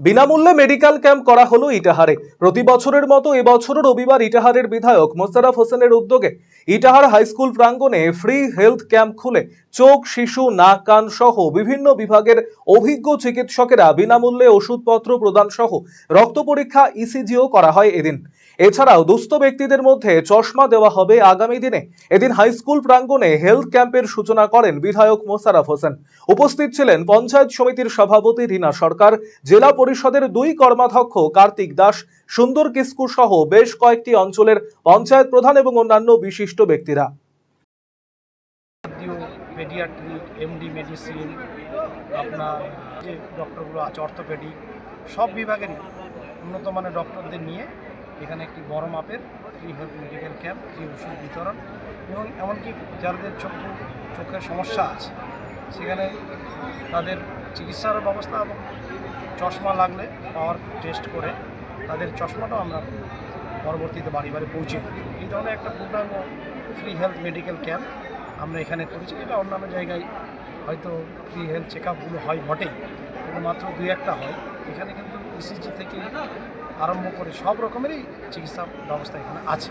বিনামূল্যে medical camp করা হলো ইটাহারে। প্রতি বছরের মতো এবছরও রবিবার ইটাহারের বিধায়ক মোস্তারাফ হোসেনের উদ্যোগে ইটাহার হাই স্কুল প্রাঙ্গণে ফ্রি হেলথ ক্যাম্প খুলে। চোখ, শিশু, নাক, কান সহ বিভিন্ন বিভাগের অভিজ্ঞ চিকিৎসকেরা বিনামূল্যে ওষুধপত্র প্রদান সহ রক্ত পরীক্ষা ইসিজিও করা হয় এদিন। এছাড়াও দুস্থ ব্যক্তিদের মধ্যে চশমা দেওয়া হবে আগামী দিনে। এদিন হাই স্কুল প্রাঙ্গণে হেলথ ক্যাম্পের সূচনা করেন বিধায়ক মোশাররফ হোসেন। উপস্থিত ছিলেন পঞ্চায়েত সমিতির সভাপতি রীনা সরকার, জেলা পরিষদের দুই কর্মাধ্যক্ষ কার্তিক দাস, সুন্দর কিস্কু সহ বেশ কয়েকটি অঞ্চলের পঞ্চায়েত প্রধান এবং অন্যান্য বিশিষ্ট ব্যক্তিরা। কার্ডিও পেডিয়াট্রিক, এমডি মেডিসিন, আপনার যে ডক্টরগুলো আছে, অর্থোপেডিক, সব বিভাগেরই উন্নত মানের ডক্টরদের নিয়ে এখানে একটি বড় মাপের free health medical camp free ওষুধ বিতরণ এবং এমনকি যাদের চক্ষু চোখের সমস্যা আছে, সেখানে তাদের চিকিৎসার ব্যবস্থা এবং চশমা লাগলে পাওয়ার টেস্ট করে তাদের চশমাটাও আমরা পরবর্তীতে বাড়ি বাড়ি পৌঁছে। এই ধরনের একটা পূর্ণাঙ্গ ফ্রি হেলথ মেডিকেল ক্যাম্প আমরা এখানে করেছি এটা অন্যান্য জায়গায় হয়তো ফ্রি হেলথ চেক আপগুলো হয় বটেই, কিন্তু মাত্র দুই একটা হয়। এখানে কিন্তু ইসিজি থেকে আরম্ভ করে সব রকমেরই চিকিৎসা ব্যবস্থা এখানে আছে।